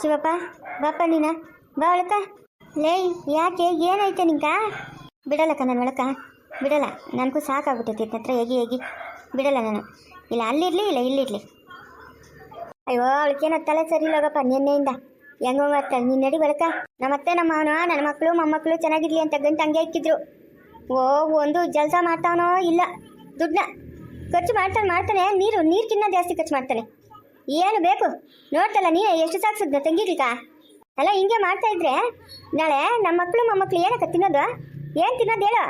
ಶಿವಪ್ಪ ಬಾಪ ನೀನ? ಬಾ ಒಳಕ ಲೇ, ಯಾಕೆ? ಏನಾಯ್ತು ನಿಂಕ? ಬಿಡಲ್ಲಕ್ಕ ನಾನು ಒಳಕ ಬಿಡಲ್ಲ. ನನಗೂ ಸಾಕಾಗ್ಬಿಟ್ಟೈತಿ ಹತ್ರ ಹೇಗೆ ಹೇಗೆ. ಬಿಡಲ್ಲ ನಾನು. ಇಲ್ಲ ಅಲ್ಲಿರಲಿ ಇಲ್ಲ ಇಲ್ಲಿರಲಿ ಅಯ್ಯೋ, ಅವಳಿಗೇನೋ ತಲೆ ಸರಿ ಇಲ್ಲೋಗಪ್ಪ ನಿನ್ನೆಯಿಂದ. ಹೆಂಗ ಮಾಡ್ತಾಳೆ ನೀನು ನಡಿ ಬಳಕ ನಮ್ಮತ್ತೆ ನಮ್ಮ ಅವನು ನನ್ನ ಮಕ್ಕಳು, ಮೊಮ್ಮಕ್ಕಳು ಚೆನ್ನಾಗಿರ್ಲಿ ಅಂತ ಗಂಟು ಹಂಗೆ ಇಕ್ಕಿದ್ರು. ಓ, ಒಂದು ಜಲಸ ಮಾಡ್ತಾವನೋ ಇಲ್ಲ ದುಡ್ಡನ್ನ ಖರ್ಚು ಮಾಡ್ತಾನೆ ಮಾಡ್ತಾನೆ, ನೀರು ನೀರ್ಕಿನ್ನ ಜಾಸ್ತಿ ಖರ್ಚು ಮಾಡ್ತಾನೆ. ಏನು ಬೇಕು? ನೋಡ್ತಲ್ಲ ನೀನು ಎಷ್ಟು ಸಾಕ್ಸಿದ್ನ ತಂಗಿಗ್ಲಿಕ ಅಲ್ಲ ಹಿಂಗೆ ಮಾಡ್ತಾ ಇದ್ರೆ ನಾಳೆ ನಮ್ಮ ಮಕ್ಕಳು ಮೊಮ್ಮಕ್ಳು ಏನಕ್ಕ ತಿನ್ನೋದು? ಏನು ತಿನ್ನೋದು ಹೇಳು?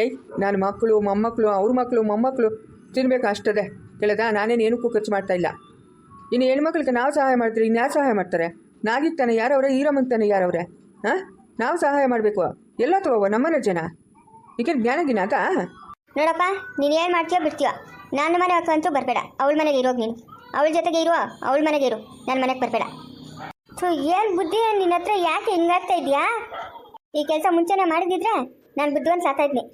ಏಯ್ ನನ್ನ ಮಕ್ಕಳು ಮೊಮ್ಮಕ್ಕಳು ಅವ್ರ ಮಕ್ಕಳು ಮೊಮ್ಮಕ್ಕಳು ತಿನ್ಬೇಕು ಅಷ್ಟದೆ. ಕೇಳದ? ನಾನೇನು ಏನಕ್ಕೂ ಖರ್ಚು ಮಾಡ್ತಾ ಇಲ್ಲ. ಇನ್ನು ಹೆಣ್ಮಕ್ಳಿಗೆ ನಾವು ಸಹಾಯ ಮಾಡ್ತೀರಿ ಇನ್ಯಾರು ಸಹಾಯ ಮಾಡ್ತಾರೆ? ನಾಗಿತ್ತಾನೆ ಯಾರವ್ರೆ ಈರಮ್ಮಂತಾನೆ ಯಾರವ್ರೆ? ಹಾಂ? ನಾವು ಸಹಾಯ ಮಾಡಬೇಕು. ಎಲ್ಲ ತಗೋವ ನಮ್ಮನೆ ಜನ? ಈಗ ಜ್ಞಾನ ಗಿನಾತ ನೋಡಪ್ಪ ನೀನು ಏನು ಮಾಡ್ತೀಯೋ ಬಿಡ್ತೀಯೋ. ನನ್ನ ಮನೆ ಅಂತೂ ಬರಬೇಡ. ಅವಳ ಮನೆಗೆ ಇರೋಗಿ ನೀನು. ಅವಳ ಜೊತೆಗೆ ಇರುವ ಅವಳ ಮನೆಗೆ ಇರು. ನನ್ನ ಮನೆಗೆ ಬರಬೇಡ. ಸೊ ಏನು ಬುದ್ಧಿ ನಿನ್ನ ಹತ್ರ ಯಾಕೆ ಹಿಂಗಾಗ್ತಾ ಇದೆಯಾ? ಈ ಕೆಲಸ ಮುಂಚೆನೇ ಮಾಡಿದಿದ್ರೆ ನಾನು ಬುದ್ಧಿವಂತ ಸಾಕಾಯ್ತೀನಿ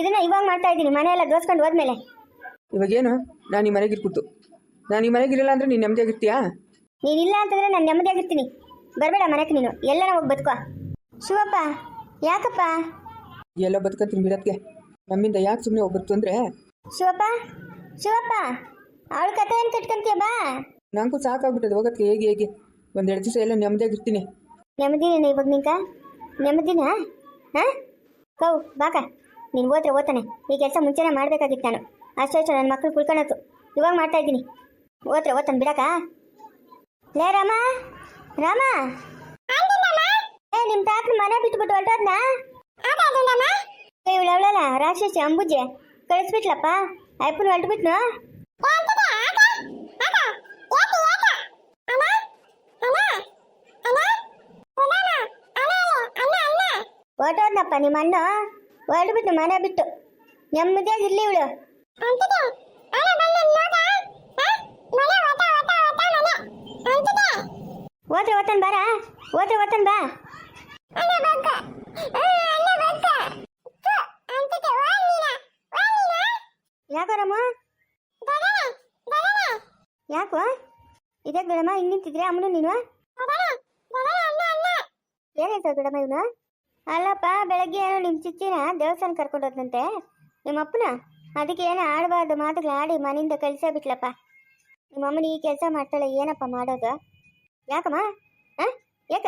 ಇದನ್ನ ಇವಾಗ ಮಾಡ್ತಾ ಇದ್ದೀನಿ ಮನೆಯೆಲ್ಲ ದೋಸ್ಕೊಂಡು ಹೋದ್ಮೇಲೆ. ಇವಾಗೇನು? ನಾನು ಈ ಮನೆಗೆ ಇರ್ಕೂತು ನಾನು ಈ ಮನೆಗೆ ಇರಲ್ಲ ಅಂದರೆ ನೀನು ನೆಮ್ಮದಿಯಾಗಿರ್ತೀಯಾ ನೀನಿಲ್ಲ ಅಂತಂದ್ರೆ ನಾನು ನೆಮ್ಮದಿಯಾಗಿರ್ತೀನಿ ಬರಬೇಡ ಮನೆಗೆ ನೀನು. ಎಲ್ಲ ಹೋಗಿ ಬದುಕೋ. ಶಿವಪ್ಪ ಯಾಕಪ್ಪ? ಎಲ್ಲ ಬದುಕತ್ತೀನಿ ಬಿಡತ್ಗೆ. ನಮ್ಮಿಂದ ಯಾಕೆ ಸುಮ್ಮನೆ ಹೋಗ್ಬಿಡ್ತು ಅಂದರೆ? ಶಿವಪ್ಪ ಶಿವಪ್ಪ! ಅವಳ ಕತೆ ಏನು ಕಟ್ಕೊಂತೀಯ? ಬಾ. ನನಗೂ ಸಾಕಾಗ್ಬಿಟ್ಟದೆ ಹೋಗಕ್ಕೆ ಹೇಗೆ ಹೇಗೆ? ಒಂದೆರಡು ದಿವಸ ಎಲ್ಲ ನೆಮ್ಮದಿಯಾಗಿರ್ತೀನಿ. ನೆಮ್ಮದಿನೇನ ಇವಾಗ ನಿಂಕ ನೆಮ್ಮದಿನ? ಹಾಂ? ಕೌ ಬಾಕ ನೀನು ಓದ್ರೆ ಓದ್ತಾನೆ. ಈ ಕೆಲಸ ಮುಂಚೆನೇ ಮಾಡಬೇಕಾಗಿತ್ತು ನಾನು. ಅಷ್ಟೇ ನನ್ನ ಮಕ್ಕಳು ಕುಳ್ಕೊಳತ್ತು ಇವಾಗ ಮಾಡ್ತಾ ಇದ್ದೀನಿ. ಓದ್ರೆ ಓದ್ತಾನೆ ಬಿಡಕ ಲೇ ರಾಮ ರಾಮ. ಏ ನಿಮ್ಮ ತಾತನ ಮನೆ ಬಿಟ್ಬಿಟ್ಟು ಹೊರಟೋದ್ನ? ಇವಳು ಅವಳಲ್ಲ ರಾಕ್ಷಸಿ ಅಂಬುಜೆ. ಕಳಿಸ್ಬಿಟ್ಲಪ್ಪ. ಅಯ್ಯಪ್ಪನ ಹೊರಟ್ಬಿಟ್ನು? ಹೊರಟೋದ್ನಪ್ಪ ನಿಮ್ಮ ಅಣ್ಣ ಹೊರಡ್ಬಿಟ್ಟು ಮನೆ ಬಿಟ್ಟು. ನೆಮ್ಮದಿಯಾಗಿ ಇರ್ಲಿ ಇವಳು. ಓದ್ರೆ ಓತನ್ ಬಾರ? ಓದ್ರೆ ಓತನ್ ಬಾ. ಯಾಕೋ ರಾಮ? ಯಾಕೋ? ಇದೇ ಗಡಮ ಹಿಂಗ್ ನಿಂತಿದ್ರೆ ಅಮ್ಮನು ನೀನು? ಏನ್ ಹೇಳ್ತಾವ ಗಡಮ ಇವನು? ಅಲ್ಲಪ್ಪ, ಬೆಳಗ್ಗೆ ಏನೋ ನಿಮ್ಮ ಚಿಚ್ಚಿನ ದೇವಸ್ಥಾನ ಕರ್ಕೊಂಡು ಹೋದಂತೆ ನಿಮ್ಮ ಅಪ್ಪನ? ಅದಕ್ಕೆ ಏನೋ ಆಡಬಾರ್ದು ಮಾತುಗಳು ಆಡಿ ಮನೆಯಿಂದ ಕಳಿಸೇ ಬಿಟ್ಲಪ್ಪ. ನಿಮ್ಮ ಅಮ್ಮನ ಈ ಕೆಲಸ ಮಾಡ್ತಾಳೆ, ಏನಪ್ಪ ಮಾಡೋದು? ಯಾಕಮ್ಮ? ಹಾಂ ಯಾಕ?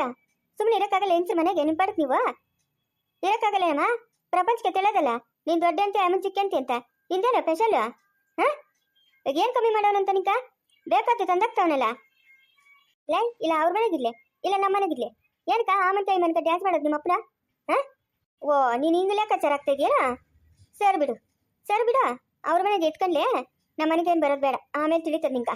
ಸುಮ್ಮನೆ ಇರೋಕ್ಕಾಗಲ್ಲ ಹೆಂಚು ಮನೆಗೆ? ನಿಮ್ಮ ಪಾಡಕ್ ನೀವು? ಇರೋಕ್ಕಾಗಲ್ಲ ಅಮ್ಮ ಪ್ರಪಂಚಕ್ಕೆ ತಿಳಿಯೋದಲ್ಲ? ನೀನು ದೊಡ್ಡ ಅಂತ ಅಮ್ಮನ ಚಿಕ್ಕಂತಿ ಅಂತ. ಇಂದೇನ ಸ್ಪೆಷಲ್ ಹಾಂ ಇವಾಗ ಏನು ಕಮ್ಮಿ ಮಾಡೋನಂತ ನಿಂಕ? ಬೇಕಾದ ತಂದಾಗ್ತಾವನಲ್ಲ ಲೇ, ಇಲ್ಲ, ಅವ್ರ ಮನೆಗಿರ್ಲಿ. ಇಲ್ಲ, ನಮ್ಮ ಮನೆಗಿರ್ಲಿ. ಏನಕ್ಕ ಆಮಂತ ಈ ಮನೆಗೆ ಡ್ಯಾನ್ಸ್ ಮಾಡೋದು ನಿಮ್ಮ ಅಪ್ಪನ? ಓ ನೀನು ಹಿಂಗೆ ಲೆಕ್ಕಾಚಾರ ಆಗ್ತಾ ಇದೆಯಾ ಸರಿ ಬಿಡು. ಸರ್ ಬಿಡು. ಅವ್ರ ಮನೆಗೆ ಎತ್ಕೊಂಡ್ಲೆ ನಮ್ಮ ಮನೆಗೆ ಏನು ಬರೋದು ಬೇಡ. ಆಮೇಲೆ ತಿಳಿತದೆ ನಿಂಕ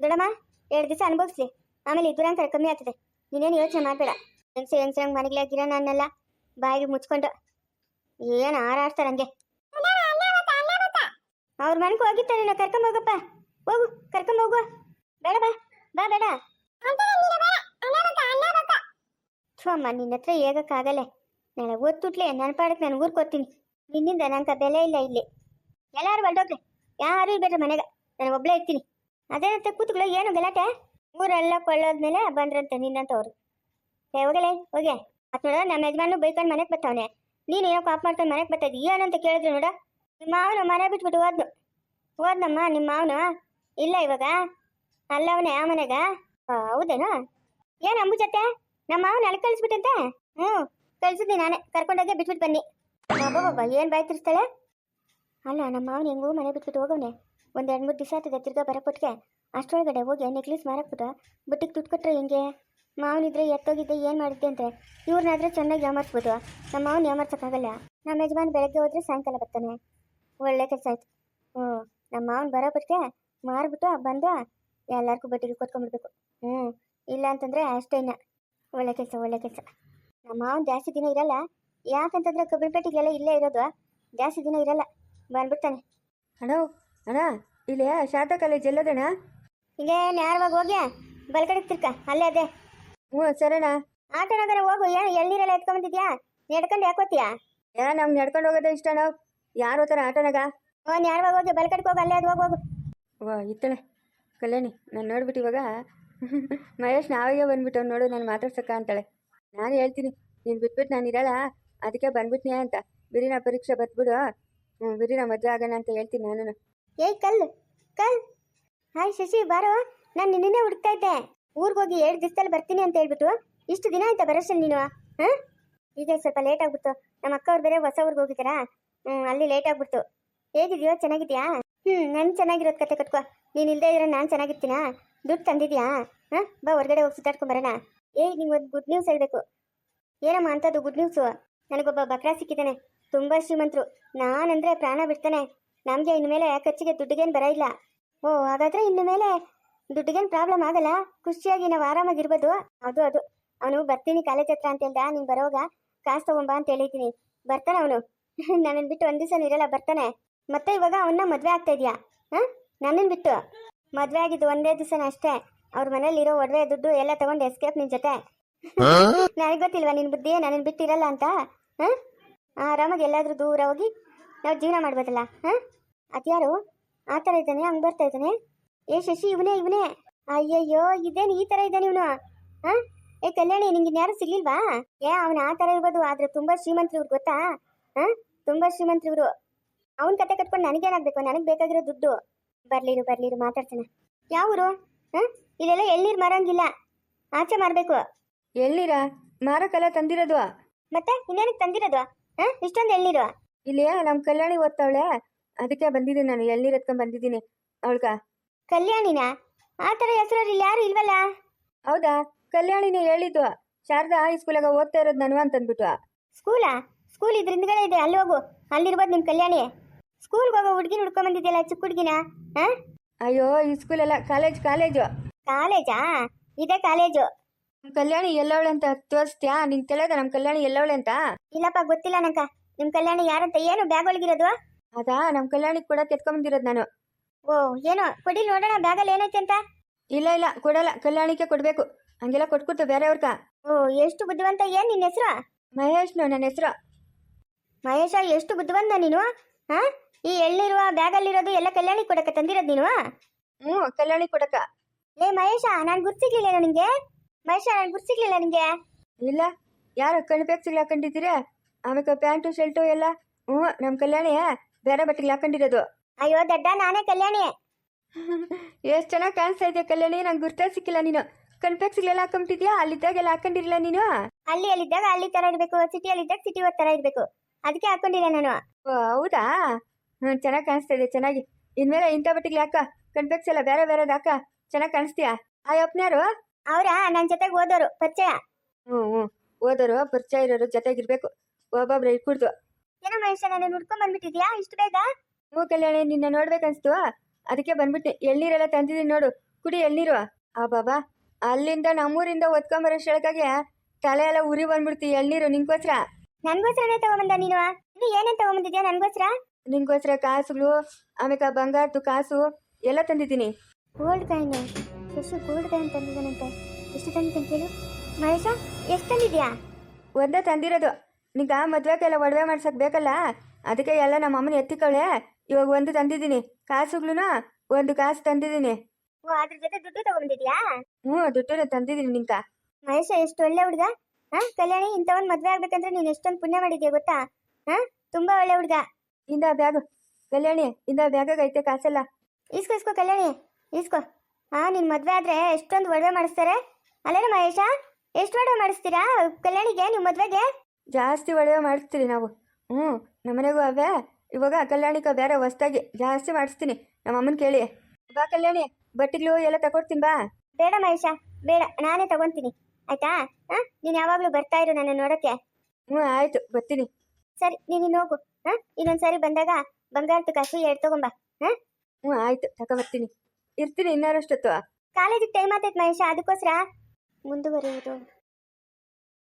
ದೊಡಮ್ಮ ಎರಡು ದಿವಸ ಅನುಭವಿಸ್ಲಿ. ಆಮೇಲೆ ಅಂತ ಕಮ್ಮಿ ಆಗ್ತದೆ. ನೀನೇನು ಯೋಚನೆ ಮಾಡಬೇಡ. ಹೆಂಗ್ಸಿ ಹೆಂಗ್ಸಂಗೆ ಮನೆಗೆ ಆಗಿರೋ ನನ್ನೆಲ್ಲ ಬಾಯಿಗೆ ಮುಚ್ಕೊಂಡು. ಏನು ಹಾರಾಡ್ತಾರೆ ಹಂಗೆ. ಅವ್ರ ಮನೆಗೆ ಹೋಗಿ ನಾ ಕರ್ಕೊಂಬೋಗಪ್ಪ ಹೋಗಪ್ಪ. ಹೋಗು ಕರ್ಕೊಂಬೋಗು ಹೋಗು ಬೇಡ ಬಾ. ಬಾ ಬೇಡ. ಥು ಅಮ್ಮ ನಿನ್ನ ಹತ್ರ ಹೇಗಕ್ಕಾಗಲ್ಲ. ನಾಳೆ ಓದ್ತುಟ್ಲೆ ನನ್ನ ಪಾಡಕ್ಕೆ ನಾನು ಊರ್ಗೆ ಓದ್ತೀನಿ ನಿನ್ನಿಂದ ನಂಗೆ ಬೆಲೆ ಇಲ್ಲ ಇಲ್ಲಿ. ಎಲ್ಲಾರು ಹೊರಟೋಗ್ರಿ ಯಾರು ಇರ್ಬೇಡ್ರಿ ಮನೆಗೆ. ನಾನು ಒಬ್ಳೆ ಇರ್ತೀನಿ. ಅದೇನಂತ ಕೂತ್ಗಳು ಏನು ಗಲಾಟೆ? ಊರೆಲ್ಲ ಕೊಳ್ಳೋದ್ಮೇಲೆ ಬಂದ್ರಂತೆ ನಿನ್ನಂತವ್ರು ಏ, ಹೋಗಲೇ, ಹೋಗೆ. ಅತ್ ನೋಡ, ನಮ್ಮ ಯಜಮಾನು ಬೈಕೊಂಡು ಮನೆಗೆ ಬರ್ತಾವನೆ ನೀನು ಏನೋ ಕಾಪ್ ಮಾಡ್ಕೊಂಡು ಮನೆಗೆ ಬರ್ತಾ ಇದ್ದೀಯ ಏನಂತ ಕೇಳಿದ್ರು ನೋಡ. ನಿಮ್ಮ ಮಾವನು ಮನೆ ಬಿಟ್ಬಿಟ್ಟು ಹೋದ್ನು. ಹೋದ್ನಮ್ಮ ನಿಮ್ಮ ಮಾವನ? ಇಲ್ಲ ಇವಾಗ. ಅಲ್ಲವನೇ ಆ ಮನೆಗ? ಹೌದೇನೋ ಹೌದೇನು? ಏನು ಅಂಬು ಜೊತೆ ನಮ್ಮ ಮಾವನ ಅಲ್ಲಿ ಕಳಿಸ್ಬಿಟ್ಟಂತೆ ಹ್ಞೂ ಕಳ್ಸಿದ್ನಿ ನಾನೇ. ಕರ್ಕೊಂಡೋಗಿ ಬಿಟ್ಬಿಟ್ಟು ಬನ್ನಿ. ಬಾಬಾ ಏನು ಬಾಯ್ ಅಲ್ಲ, ನಮ್ಮ ಮಾವನ ಹೆಂಗೂ ಮನೆ ಬಿಟ್ಬಿಟ್ಟು ಹೋಗವನೆ. ಒಂದು ಎರಡು ಮೂರು ದಿವಸ ಆಗ್ತದೆ ತಿರ್ಗಾ ಬರಕೊಟ್ಟಿಗೆ ಅಷ್ಟರೊಳಗಡೆ ಹೋಗಿ ನೆಕ್ಲೆಸ್ ಮಾರಕ್ಬಿಟ್ಟು ಬುಟ್ಟಿಗೆ ದುಡ್ಡು ಕೊಟ್ಟರೆ ಹೆಂಗೆ? ಮಾವನಿದ್ರೆ ಎತ್ತೋಗಿದ್ದೆ, ಏನು ಮಾಡಿದ್ದೆ ಅಂದರೆ ಇವ್ರನ್ನಾದ್ರೆ ಚೆನ್ನಾಗಿ ಯಾಮರ್ಸ್ಬೋದು. ನಮ್ಮ ಮಾವನ ಯಾಮರ್ಸೋಕ್ಕಾಗಲ್ಲ. ನಮ್ಮ ಯಜಮಾನ್ ಬೆಳಗ್ಗೆ ಹೋದರೆ ಸಾಯಂಕಾಲ ಬರ್ತಾನೆ. ಒಳ್ಳೆ ಕೆಲಸ ಆಯ್ತು. ಹ್ಞೂ, ನಮ್ಮ ಮಾವನ ಬರೋ ಬಟ್ಟಿಗೆ ಮಾರ್ಬಿಟ್ಟು ಬಂದು ಎಲ್ಲರಿಗೂ ಬಟ್ಟಿಗೆ ಕೊಟ್ಕೊಂಡ್ಬಿಡ್ಬೇಕು ಹ್ಞೂ, ಇಲ್ಲ ಅಂತಂದರೆ ಅಷ್ಟೇ ಒಳ್ಳೆ ಕೆಲಸ ಒಳ್ಳೆ ಕೆಲಸ. ನಮ್ಮ ಜಾಸ್ತಿ ದಿನ ಇರಲ್ಲ. ಯಾಕಂತಂದ್ರೆ ಕಬ್ಬಿನಪೇಟೆಗೆಲ್ಲ ಇಲ್ಲೇ ಇರೋದು. ಜಾಸ್ತಿ ದಿನ ಇರಲ್ಲ. ಬಂದ್ಬಿಡ್ತಾನೆ ಅಣ್ಣ ಅಣ್ಣ ಇಲ್ಲೇ ಶಾರದಾ ಕಾಲೇಜ್ ಎಲ್ಲದಣ್ಣ? ಇಲ್ಲೇ ನೇರವಾಗಿ ಹೋಗ್ಯಾ? ಬಲ್ಕಡೆ ತಿರ್ಕ ಅಲ್ಲೇ ಅದೇ. ಹ್ಞೂ ಸರಣ್ಣ ಆಟೋನಾಗರ ಹೋಗು ಏನು ಎಳ್ನೀರೆಲ್ಲ ಎತ್ಕೊಂಬಂದಿದ್ಯಾ ನಡ್ಕೊಂಡು ಯಾಕೋತೀಯಾ ಯಾ ನಮ್ಗೆ ನಡ್ಕೊಂಡು ಹೋಗೋದೇ ಇಷ್ಟ ನಾವು ಯಾರು ಹೋಗ್ತಾರ ಆಟನಾಗ? ಹ್ಞೂ ನೇರವಾಗಿ ಹೋಗಿ ಬಲ್ಕಡೆಗೆ ಹೋಗಿ ಅಲ್ಲೇ ಅದು ಹೋಗಿ ಹೋಗು. ವಾ ಇತ್ತಳೆ ಕಲ್ಯಾಣಿ ನಾನು ನೋಡ್ಬಿಟ್ಟು ಇವಾಗ. ಮಹೇಶ್ ನಾವೇ ಬಂದ್ಬಿಟ್ಟು ನೋಡು ನಾನು ಮಾತಾಡ್ಸಕ್ಕ ಅಂತಾಳೆ. ನಾನು ಹೇಳ್ತೀನಿ, ನೀನು ಬಿಟ್ಬಿಟ್ಟು ನಾನು ಇರಲ್ಲ, ಅದಕ್ಕೆ ಬಂದ್ಬಿಟ್ನಿ ಅಂತ. ಬಿರಿನ ಪರೀಕ್ಷೆ ಬತ್ಬಿಡು ಬಿರಿನ ಮದುವೆ ಆಗೋಣ ಅಂತ ಹೇಳ್ತೀನಿ ನಾನು ಏಯ್ ಕಲ್ ಕಲ್. ಹಾಯ್, ಶಶಿ, ಬಾರೋ. ನಾನು ನಿನ್ನೆ ಹುಡುಕ್ತಾ ಇದ್ದೆ. ಊರಿಗೆ ಹೋಗಿ ಎರಡು ದಿವಸದಲ್ಲಿ ಬರ್ತೀನಿ ಅಂತ ಹೇಳ್ಬಿಟ್ಟು. ಇಷ್ಟು ದಿನ ಆಯ್ತಾ ಬರೋಷ್ಟು ನೀನು? ಹಾಂ? ಈಗ ಸ್ವಲ್ಪ ಲೇಟ್ ಆಗ್ಬಿಡ್ತು. ನಮ್ಮ ಅಕ್ಕ ಅವ್ರು ಬೇರೆ ಹೊಸ ಊರಿಗೆ ಹೋಗಿದ್ದಾರಾ ಹ್ಞೂ ಅಲ್ಲಿ ಲೇಟ್ ಆಗ್ಬಿಡ್ತು. ಹೇಗಿದೆಯೋ, ಚೆನ್ನಾಗಿದ್ಯಾ? ಹ್ಞೂ ನಾನು ಚೆನ್ನಾಗಿರೋದು ಕತೆ ಕಟ್ಕೋ. ನೀನು ಇಲ್ಲದೆ ಇದ್ರೆ ನಾನು ಚೆನ್ನಾಗಿರ್ತೀನಾ? ದುಡ್ಡು ತಂದಿದ್ಯಾ? ಹಾಂ? ಬಾ, ಹೊರಗಡೆ ಹೋಗಿ ಸುತ್ತಾಡ್ಕೊಂಡ್ ಬರೋಣ. ಏಯ್ ನಿಂಗೆ ಒಂದು ಗುಡ್ ನ್ಯೂಸ್ ಹೇಳಬೇಕು. ಏನಮ್ಮ ಅಂಥದ್ದು ಗುಡ್ ನ್ಯೂಸು ನನಗೊಬ್ಬ ಬಕ್ರಾ ಸಿಕ್ಕಿದ್ದಾನೆ. ತುಂಬ ಶ್ರೀಮಂತರು. ನಾನಂದ್ರೆ ಪ್ರಾಣ ಬಿಡ್ತಾನೆ. ನಮಗೆ ಇನ್ನು ಮೇಲೆ ಖರ್ಚಿಗೆ ದುಡ್ಡಿಗೇನು ಬರ ಇಲ್ಲ. ಓ, ಹಾಗಾದ್ರೆ ಇನ್ನು ಮೇಲೆ ದುಡ್ಡಿಗೇನು ಪ್ರಾಬ್ಲಮ್ ಆಗಲ್ಲ? ಖುಷಿಯಾಗಿ ನಾವು ಆರಾಮಾಗಿರ್ಬೋದು. ಅದು ಅದು. ಅವನು ಬರ್ತೀನಿ ಕಾಲೇಜ್ ಹತ್ರ ಅಂತ ಹೇಳ್ದ. ನೀನು ಬರೋವಾಗ ಕಾಸು ತಗೊಂಬ ಅಂತ ಹೇಳಿದ್ದೀನಿ. ಬರ್ತಾನೆ ಅವನು. ನನ್ನನ್ನು ಬಿಟ್ಟು ಒಂದು ದಿವಸ ಇರಲ್ಲ, ಬರ್ತಾನೆ. ಮತ್ತೆ ಇವಾಗ ಅವನ್ನ ಮದುವೆ ಆಗ್ತಾ ಇದೆಯಾ? ಹಾಂ? ನನ್ನನ್ನು ಬಿಟ್ಟು. ಮದುವೆ ಆಗಿದ್ದು ಒಂದೇ ದಿವಸನ ಅಷ್ಟೇ. ಅವ್ರ ಮನೇಲಿರೋ ಒಡವೆ ದುಡ್ಡು ಎಲ್ಲ ತಗೊಂಡು ಎಸ್ಕೇಪ್ ನಿನ್ ಜೊತೆ. ನನಗೆ ಗೊತ್ತಿಲ್ವಾ ನಿನ್ ಬುದ್ಧಿ? ನನ್ನ ಬಿಟ್ಟಿರಲ್ಲ ಅಂತ? ಹಾಂ? ಆರಾಮಾಗಿ ಎಲ್ಲಾದ್ರೂ ದೂರ ಹೋಗಿ ನಾವು ಜೀವನ ಮಾಡ್ಬೋದಲ್ಲ ಹಾಂ? ಅದ್ಯಾರು? ಆ ಥರ ಇದ್ದಾನೆ ಹಂಗೆ ಬರ್ತಾ ಇದ್ದಾನೆ? ಏ ಶಶಿ ಇವನೇ ಇವನೇ. ಅಯ್ಯಯ್ಯೋ ಇದೇನು ಈ ಥರ ಇದ್ದಾನೆ ಇವನು? ಹಾಂ? ಏ ಕಲ್ಯಾಣಿ ನಿಂಗೆ ಇನ್ಯಾರು ಸಿಗ್ಲಿಲ್ವಾ? ಏ ಅವನು ಆ ಥರ ಇರ್ಬೋದು ಆದರೆ ತುಂಬ ಶ್ರೀಮಂತರು ಇವ್ರು ಗೊತ್ತಾ? ಹಾಂ? ತುಂಬ ಶ್ರೀಮಂತರು ಇವರು. ಅವನ ಕತೆ ಕಟ್ಕೊಂಡು ನನಗೇನಾಗಬೇಕು? ನನಗೆ ಬೇಕಾಗಿರೋ ದುಡ್ಡು. ಬರ್ಲಿರು ಬರ್ಲಿರು ಮಾತಾಡ್ತಾನೆ ಯಾವ ಊರು ಹಾಂ? ಇಲ್ಲೆಲ್ಲ ಎಳ್ನೀರು ಮಾರಂಗಿಲ್ಲ. ಆಚೆ ಮಾರಬೇಕು. ಎಳ್ನೀರ? ಮಾರಕಲ್ಲ ತಂದಿರೋದು. ಮತ್ತೆ ಇನ್ನೇನಕ್ಕೆ ತಂದಿರೋದು? ಹಾಂ? ಇಷ್ಟೊಂದು ಎಳ್ನೀರು. ಇಲ್ಲಿ ನಮ್ಮ ಕಲ್ಯಾಣಿ ಓದ್ತಾವಳೆ. ಅದಕ್ಕೆ ಬಂದಿದ್ದೀನಿ ನಾನು ಎಳ್ನೀರು ಎತ್ಕೊಂಡ್ ಬಂದಿದ್ದೀನಿ. ಅವಳ್ಗ. ಕಲ್ಯಾಣಿನ? ಆ ಥರ ಹೆಸರು ಇಲ್ಲಿ ಯಾರು ಇಲ್ವಲ್ಲ? ಹೌದಾ? ಕಲ್ಯಾಣಿನೇ ಹೇಳಿದ್ದು. ಶಾರದಾ ಈ ಸ್ಕೂಲಾಗ ಓದ್ತಾ ಇರೋದು ನಾನು ಅಂತಂದ್ಬಿಟ್ಟು ಸ್ಕೂಲಾ? ಸ್ಕೂಲ್ ಇದ್ರ ಹಿಂದ್ಗಡೆ ಇದೆ. ಅಲ್ಲಿ ಹೋಗು. ಅಲ್ಲಿರ್ಬೋದು ನಿಮ್ಮ ಕಲ್ಯಾಣಿ. ಸ್ಕೂಲ್ಗೆ ಹೋಗೋ ಹುಡುಗಿನ ಹುಡ್ಕೊಂಡ್ ಬಂದಿದ್ಯಲ್ಲ ಚಿಕ್ಕ ಹುಡುಗಿನ? ಹಾಂ? ಅಯ್ಯೋ ಈ ಅಲ್ಲ. ಕಾಲೇಜ್ ಕಾಲೇಜು ಕಾಲೇಜಾ? ಇದೆ ಕಾಲೇಜು. ನಮ್ಮ ಕಲ್ಯಾಣಿ ಎಲ್ಲವಳೆ ಅಂತ ತೋರಿಸ್ತೀಯಾ? ನಿಂಗೆ ತಿಳಿದ ನಮ್ಮ ಕಲ್ಯಾಣಿ ಎಲ್ಲವಳೆ ಅಂತ? ಇಲ್ಲಪ್ಪ ಗೊತ್ತಿಲ್ಲ ನಂಕ ನಿಮ್ಮ ಕಲ್ಯಾಣಿ ಯಾರಂತ ಏನು ಬ್ಯಾಗ್ ಒಳಗಿರೋದು ಅದಾ ನಮ್ಮ ಕಲ್ಯಾಣಿ ಕೂಡ ಕೆತ್ಕೊಂಬಂದಿರೋದು ನಾನು. ಓ ಏನೋ? ಕೊಡಿ ನೋಡೋಣ ಬ್ಯಾಗಲ್ಲಿ ಏನೈತೆ ಅಂತ? ಇಲ್ಲ ಇಲ್ಲ ಕೊಡಲ್ಲ. ಕಲ್ಯಾಣಿಕೆ ಕೊಡಬೇಕು. ಹಂಗೆಲ್ಲ ಕೊಟ್ಕೊಡ್ತು ಬೇರೆಯವ್ರಕ ಓ ಎಷ್ಟು ಬುದ್ಧಿವಂತ ಏನು ನಿನ್ನ ಹೆಸರು? ಮಹೇಶ್ನು ನನ್ನ ಹೆಸರು. ಮಹೇಶ ಎಷ್ಟು ಬುದ್ಧಿವಂತ ನೀನು? ಹಾ ಈ ಎಳ್ಳಿರುವ ಬ್ಯಾಗಲ್ಲಿರೋದು ಎಲ್ಲ ಕಲ್ಯಾಣಿ ಕೊಡಕ್ಕೆ ತಂದಿರೋದು ನೀನು? ಹ್ಞೂ ಕಲ್ಯಾಣಿ ಕೊಡಕ ಏ ಮಹೇಶ ನಾನು ಗುರ್ಸಿಗ್ಲಿಲ್ಲ ನನಗೆ ಮಹೇಶ ನಾನು ಗುರ್ಸಿಗ್ಲಿಲ್ಲ ನಿಂಗೆ? ಇಲ್ಲ ಯಾರು ಕಣ್ಪೆಕ್ಸಿಗೆ ಹಾಕೊಂಡಿದ್ದೀರಾ? ಆಮೇಲೆ ಪ್ಯಾಂಟು ಶರ್ಟು ಎಲ್ಲ? ಹ್ಞೂ ನಮ್ಮ ಕಲ್ಯಾಣಿ ಬೇರೆ ಬಟ್ಟೆಗೆ ಹಾಕೊಂಡಿರೋದು. ಅಯ್ಯೋ ದಡ್ಡ ನಾನೇ ಕಲ್ಯಾಣಿ. ಎಷ್ಟು ಚೆನ್ನಾಗಿ ಕಾಣಿಸ್ತಾ ಇದೆಯಾ ಕಲ್ಯಾಣಿ? ನಂಗೆ ಗುರ್ತೇ ಸಿಕ್ಕಿಲ್ಲ ನೀನು. ಕಣ್ಪೆಕ್ಸ್ಗಳೆಲ್ಲ ಹಾಕೊಂಬಿಟ್ಟಿದ್ಯಾ? ಅಲ್ಲಿದ್ದಾಗೆಲ್ಲ ಹಾಕೊಂಡಿರಲಿಲ್ಲ ನೀನು? ಅಲ್ಲಿ ಅಲ್ಲಿದ್ದಾಗ ಅಲ್ಲಿ ತರ ಇರಬೇಕು ಸಿಟಿಯಲ್ಲಿದ್ದಾಗ ಸಿಟಿ ತರ ಇರಬೇಕು. ಅದಕ್ಕೆ ಹಾಕೊಂಡಿಲ್ಲ ನಾನು. ಓ ಹೌದಾ? ಹ್ಞೂ ಚೆನ್ನಾಗಿ ಕಾಣಿಸ್ತಾ ಇದೆ ಚೆನ್ನಾಗಿ. ಇನ್ಮೇಲೆ ಇಂಥ ಬಟ್ಟೆಗಳು ಹಾಕ. ಕಣ್ಪೆಕ್ಸ್ ಎಲ್ಲ ಬೇರೆ ಬೇರೆದು ಹಾಕ. ಚೆನ್ನಾಗಿ ಕಾಣಿಸ್ತೀಯ? ಆ ಅಪ್ಪನ್ಯಾರು ಅವರ ನನ್ನ ಜೊತೆಗೆ ಓದೋರು ಪರಿಚಯ. ಹ್ಞೂ ಹ್ಞೂ ಓದೋರು ಪರಿಚಯ ಇರೋರು ಜೊತೆಗಿರ್ಬೇಕು. ಒಬ್ಬೊಬ್ರು ಇಟ್ಕೊಡ್ತು ಏನೋ ಮಹೇಶ ನಾನು ನೋಡ್ಕೊಂಡ್ ಬಂದ್ಬಿಟ್ಟಿದ್ಯಾ? ಇಷ್ಟು ಬೇಗ? ಹ್ಞೂ ಕಲ್ಯಾಣಿ ನಿನ್ನ ನೋಡ್ಬೇಕನ್ಸ್ತು. ಅದಕ್ಕೆ ಬಂದ್ಬಿಟ್ಟು ಎಳ್ನೀರೆಲ್ಲ ತಂದಿದ್ದೀನಿ ನೋಡು. ಕುಡಿ ಎಳ್ನೀರು. ಆ ಬಾಬಾ ಅಲ್ಲಿಂದ ನಮ್ಮೂರಿಂದ ಒತ್ಕೊಂಬರೋಷ್ಟೊಳಗಾಗಿ ತಲೆ ಎಲ್ಲ ಉರಿ ಬಂದ್ಬಿಡ್ತಿ ಎಳ್ನೀರು ನಿಂಗೋಸ್ಕರ ನನ್ಗೋಸ್ಕರನೇ ತಗೊಂಬಂದ ನೀನು? ನೀನು ಏನೇನ್ ತಗೊಂಬಂದಿದ್ಯಾ ನನ್ಗೋಸ್ಕರ ನಿಂಗೋಸ್ಕರ ಕಾಸುಗಳು ಆಮೇಲೆ ಬಂಗಾರದ್ದು ಕಾಸು ಎಲ್ಲ ತಂದಿದ್ದೀನಿ. ಗೋಲ್ಡ್ ಕಾಯಿನ್ ಎಷ್ಟು ಗೋಲ್ಡ್ ಕಾಯಿನ್ ತಂದಿದ್ದಾನಂತೆ? ಎಷ್ಟು ತಂದಿದ್ದಾನೆ ಕೇಳು. ಮಹೇಶ ಎಷ್ಟು ತಂದಿದ್ಯಾ ಒಂದೇ ತಂದಿರೋದು. ನಿಂಗ ಮದ್ವೆಗೆಲ್ಲ ಒಡವೆ ಮಾಡ್ಸಕ್ ಬೇಕಲ್ಲ? ಅದಕ್ಕೆ ಎಲ್ಲ ನಮ್ಮ ಅಮ್ಮನ ಎತ್ತಿಕೊಳ್ಳೆ. ಇವಾಗ ಒಂದು ತಂದಿದ್ದೀನಿ. ಕಾಸುಗಳು ಒಂದು ಕಾಸು ತಂದಿದ್ದೀನಿ. ಓ ಅದ್ರ ಜೊತೆ ದುಡ್ಡು ತಗೊಂಡಿದ್ಯಾ ಹ್ಞೂ ದುಡ್ಡು ತಂದಿದ್ದೀನಿ ನಿಂಕ ಮಹೇಶ ಎಷ್ಟು ಒಳ್ಳೆ ಹುಡುಗ. ಹಾ ಕಲ್ಯಾಣಿ ಇಂಥವನ್ ಮದ್ವೆ ಆಗ್ಬೇಕಂದ್ರೆ ನೀನು ಎಷ್ಟೊಂದು ಪುಣ್ಯ ಮಾಡಿದ್ಯಾ ಗೊತ್ತಾ? ಹಾ ತುಂಬಾ ಒಳ್ಳೆ ಹುಡುಗ. ಇಂದ ಬ್ಯಾಗ್. ಕಲ್ಯಾಣಿ ಇಂದ ಐತೆ ಕಾಸೆಲ್ಲ. ಇಸ್ಕೋ ಇಸ್ಕೋ ಕಲ್ಯಾಣಿ. ಇಸ್ಕೋ. ಹಾ ನಿನ್ ಮದುವೆ ಆದರೆ ಎಷ್ಟೊಂದು ಒಡವೆ ಮಾಡಿಸ್ತಾರೆ. ಅಲ್ಲೇನ ಮಹೇಶ ಎಷ್ಟು ಒಡವೆ ಮಾಡಿಸ್ತೀರಾ ಕಲ್ಯಾಣಿಗೆ ನೀವು ಮದುವೆಗೆ? ಜಾಸ್ತಿ ಒಡವೆ ಮಾಡಿಸ್ತೀರಿ ನಾವು. ಹ್ಞೂ ನಮ್ಮನೆಗೂ ಅವೇ. ಇವಾಗ ಕಲ್ಯಾಣಿಕ ಬೇರೆ ಹೊಸ್ದಾಗಿ ಜಾಸ್ತಿ ಮಾಡಿಸ್ತೀನಿ. ನಮ್ಮ ಅಮ್ಮನ ಕೇಳಿ. ಬಾ ಕಲ್ಯಾಣಿ ಬಟ್ಟೆಗಳು ಎಲ್ಲ ತಗೊಡ್ತೀನಿ ಬಾ. ಬೇಡ ಮಹೇಶ ಬೇಡ ನಾನೇ ತಗೊಂತೀನಿ. ಆಯ್ತಾ? ಹಾ ನೀನು ಯಾವಾಗಲೂ ಬರ್ತಾ ಇರು ನನ್ನ ನೋಡಕ್ಕೆ. ಹ್ಞೂ ಆಯಿತು ಬರ್ತೀನಿ. ಸರಿ ನೀನು ಹೋಗು. ಹಾ ಇನ್ನೊಂದ್ಸರಿ ಬಂದಾಗ ಬಂಗಾರದ ಕಾಸು ಎರಡು ತಗೊಂಬ. ಹಾ ಹ್ಞೂ ಆಯಿತು ತಗೊಬರ್ತೀನಿ ಇರ್ತೀನಿ ಇನ್ನಾರಷ್ಟೊತ್ತು ಕಾಲೇಜಿಗೆ ಟೈಮ್ ಆಗ್ತೈತೆ ಮಹೇಶ ಅದಕ್ಕೋಸ್ಕರ ಮುಂದುವರಿಯುವುದು.